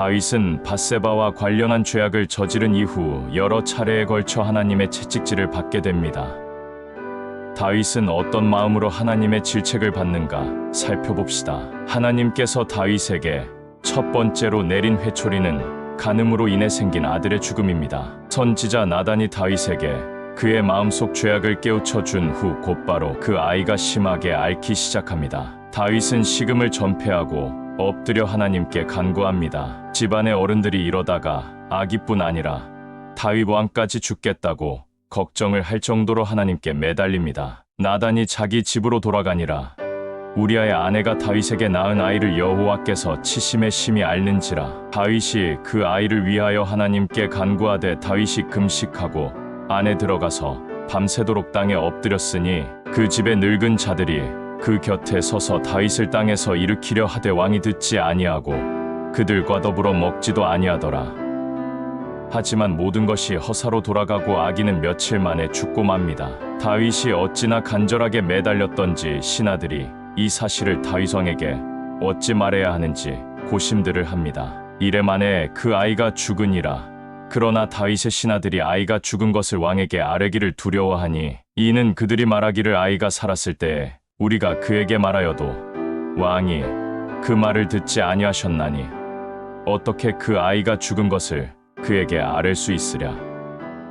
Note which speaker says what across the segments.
Speaker 1: 다윗은 바세바와 관련한 죄악을 저지른 이후 여러 차례에 걸쳐 하나님의 채찍질을 받게 됩니다. 다윗은 어떤 마음으로 하나님의 질책을 받는가 살펴봅시다. 하나님께서 다윗에게 첫 번째로 내린 회초리는 간음으로 인해 생긴 아들의 죽음입니다. 선지자 나단이 다윗에게 그의 마음속 죄악을 깨우쳐 준 후 곧바로 그 아이가 심하게 앓기 시작합니다. 다윗은 식음을 전폐하고 엎드려 하나님께 간구합니다. 집안의 어른들이 이러다가 아기뿐 아니라 다윗 왕까지 죽겠다고 걱정을 할 정도로 하나님께 매달립니다. 나단이 자기 집으로 돌아가니라 우리아의 아내가 다윗에게 낳은 아이를 여호와께서 치심에 심히 앓는지라 다윗이 그 아이를 위하여 하나님께 간구하되 다윗이 금식하고 안에 들어가서 밤새도록 땅에 엎드렸으니 그 집의 늙은 자들이 그 곁에 서서 다윗을 땅에서 일으키려 하되 왕이 듣지 아니하고 그들과 더불어 먹지도 아니하더라 하지만 모든 것이 허사로 돌아가고 아기는 며칠 만에 죽고 맙니다. 다윗이 어찌나 간절하게 매달렸던지 신하들이 이 사실을 다윗 왕에게 어찌 말해야 하는지 고심들을 합니다. 이래 만에 그 아이가 죽으니라. 그러나 다윗의 신하들이 아이가 죽은 것을 왕에게 아뢰기를 두려워하니 이는 그들이 말하기를 아이가 살았을 때에 우리가 그에게 말하여도 왕이 그 말을 듣지 아니하셨나니 어떻게 그 아이가 죽은 것을 그에게 아랠 수 있으랴?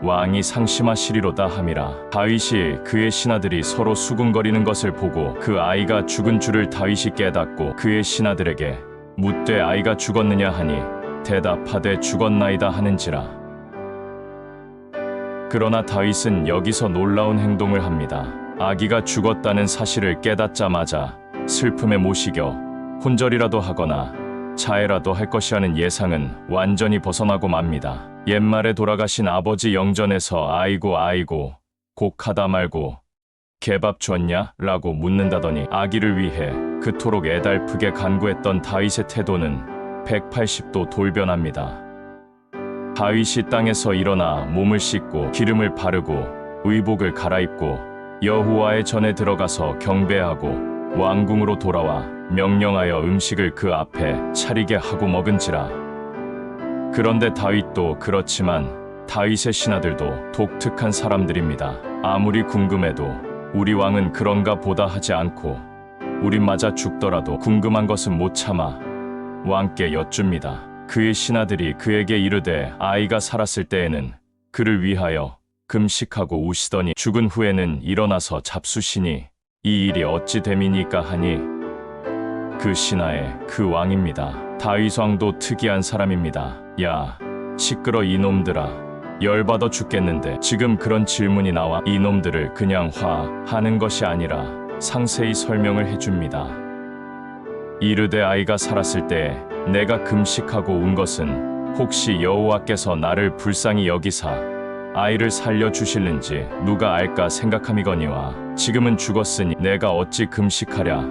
Speaker 1: 왕이 상심하시리로다 함이라. 다윗이 그의 신하들이 서로 수군거리는 것을 보고 그 아이가 죽은 줄을 다윗이 깨닫고 그의 신하들에게 묻되 아이가 죽었느냐 하니 대답하되 죽었나이다 하는지라. 그러나 다윗은 여기서 놀라운 행동을 합니다 아기가 죽었다는 사실을 깨닫자마자 슬픔에 모시겨 혼절이라도 하거나 차애라도 할 것이라는 예상은 완전히 벗어나고 맙니다. 옛말에 돌아가신 아버지 영전에서 아이고 아이고 곡하다 말고 개밥 줬냐? 라고 묻는다더니 아기를 위해 그토록 애달프게 간구했던 다윗의 태도는 180도 돌변합니다. 다윗이 땅에서 일어나 몸을 씻고 기름을 바르고 의복을 갈아입고 여호와의 전에 들어가서 경배하고 왕궁으로 돌아와 명령하여 음식을 그 앞에 차리게 하고 먹은지라. 그런데 다윗도 그렇지만 다윗의 신하들도 독특한 사람들입니다. 아무리 궁금해도 우리 왕은 그런가 보다 하지 않고 우리 맞아 죽더라도 궁금한 것은 못 참아 왕께 여쭙니다. 그의 신하들이 그에게 이르되 아이가 살았을 때에는 그를 위하여 금식하고 우시더니 죽은 후에는 일어나서 잡수시니 이 일이 어찌 됨이니까 하니 그 신하의 그 왕입니다. 다윗 왕도 특이한 사람입니다. 야, 시끄러 이놈들아. 열받아 죽겠는데 지금 그런 질문이 나와 이놈들을 그냥 화하는 것이 아니라 상세히 설명을 해줍니다. 이르되 아이가 살았을 때 내가 금식하고 운 것은 혹시 여호와께서 나를 불쌍히 여기사 아이를 살려 주실는지 누가 알까 생각함이거니와 지금은 죽었으니 내가 어찌 금식하랴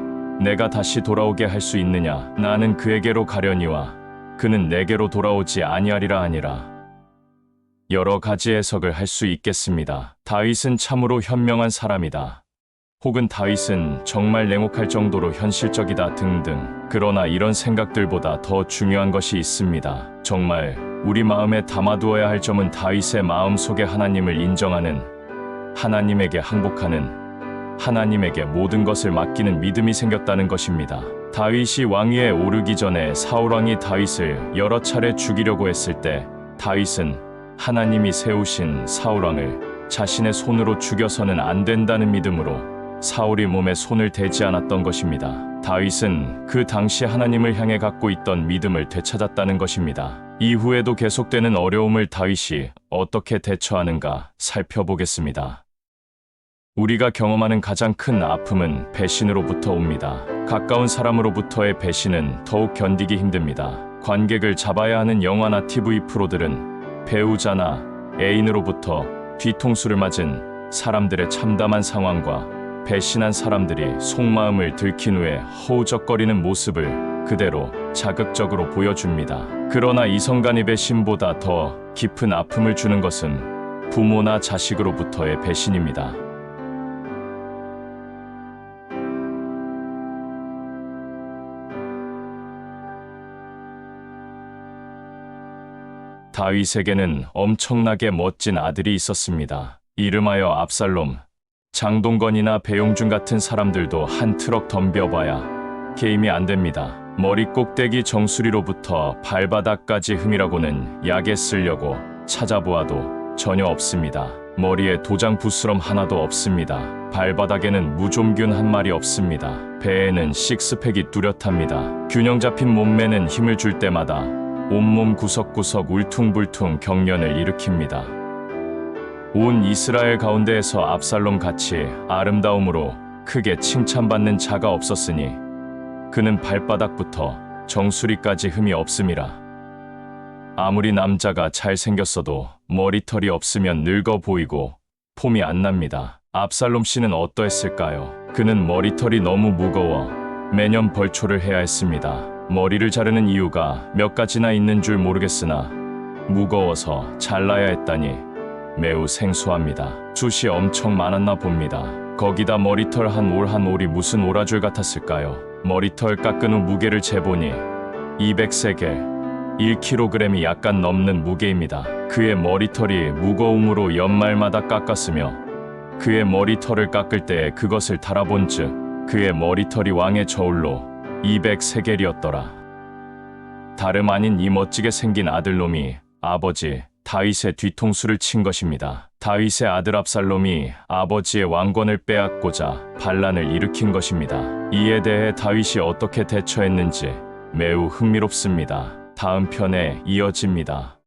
Speaker 1: 내가 다시 돌아오게 할 수 있느냐 나는 그에게로 가려니와 그는 내게로 돌아오지 아니하리라 하니라 여러 가지 해석을 할 수 있겠습니다. 다윗은 참으로 현명한 사람이다. 혹은 다윗은 정말 냉혹할 정도로 현실적이다 등등. 그러나 이런 생각들보다 더 중요한 것이 있습니다. 정말 우리 마음에 담아두어야 할 점은 다윗의 마음 속에 하나님을 인정하는 하나님에게 항복하는 하나님에게 모든 것을 맡기는 믿음이 생겼다는 것입니다. 다윗이 왕위에 오르기 전에 사울 왕이 다윗을 여러 차례 죽이려고 했을 때 다윗은 하나님이 세우신 사울 왕을 자신의 손으로 죽여서는 안 된다는 믿음으로 사울이 몸에 손을 대지 않았던 것입니다. 다윗은 그 당시 하나님을 향해 갖고 있던 믿음을 되찾았다는 것입니다. 이후에도 계속되는 어려움을 다윗이 어떻게 대처하는가 살펴보겠습니다. 우리가 경험하는 가장 큰 아픔은 배신으로부터 옵니다. 가까운 사람으로부터의 배신은 더욱 견디기 힘듭니다. 관객을 잡아야 하는 영화나 TV 프로들은 배우자나 애인으로부터 뒤통수를 맞은 사람들의 참담한 상황과 배신한 사람들이 속마음을 들킨 후에 허우적거리는 모습을 그대로 자극적으로 보여줍니다. 그러나 이성 간의 배신보다 더 깊은 아픔을 주는 것은 부모나 자식으로부터의 배신입니다. 다윗에게는 엄청나게 멋진 아들이 있었습니다. 이름하여 압살롬. 장동건이나 배용준 같은 사람들도 한 트럭 덤벼봐야 게임이 안 됩니다. 머리 꼭대기 정수리로부터 발바닥까지 흠이라고는 약에 쓰려고 찾아보아도 전혀 없습니다. 머리에 도장 부스럼 하나도 없습니다. 발바닥에는 무좀균 한 마리 없습니다. 배에는 식스팩이 뚜렷합니다. 균형 잡힌 몸매는 힘을 줄 때마다 온몸 구석구석 울퉁불퉁 경련을 일으킵니다. 온 이스라엘 가운데에서 압살롬 같이 아름다움으로 크게 칭찬받는 자가 없었으니 그는 발바닥부터 정수리까지 흠이 없음이라. 아무리 남자가 잘생겼어도 머리털이 없으면 늙어 보이고 폼이 안 납니다. 압살롬 씨는 어떠했을까요? 그는 머리털이 너무 무거워 매년 벌초를 해야 했습니다. 머리를 자르는 이유가 몇 가지나 있는 줄 모르겠으나 무거워서 잘라야 했다니 매우 생소합니다. 숱이 엄청 많았나 봅니다. 거기다 머리털 한 올 한 올이 무슨 오라줄 같았을까요? 머리털 깎은 후 무게를 재보니 200세겔 1kg이 약간 넘는 무게입니다. 그의 머리털이 무거움으로 연말마다 깎았으며 그의 머리털을 깎을 때 그것을 달아본 즉 그의 머리털이 왕의 저울로 200세겔이었더라. 다름 아닌 이 멋지게 생긴 아들놈이 아버지 다윗의 뒤통수를 친 것입니다. 다윗의 아들 압살롬이 아버지의 왕권을 빼앗고자 반란을 일으킨 것입니다. 이에 대해 다윗이 어떻게 대처했는지 매우 흥미롭습니다. 다음 편에 이어집니다.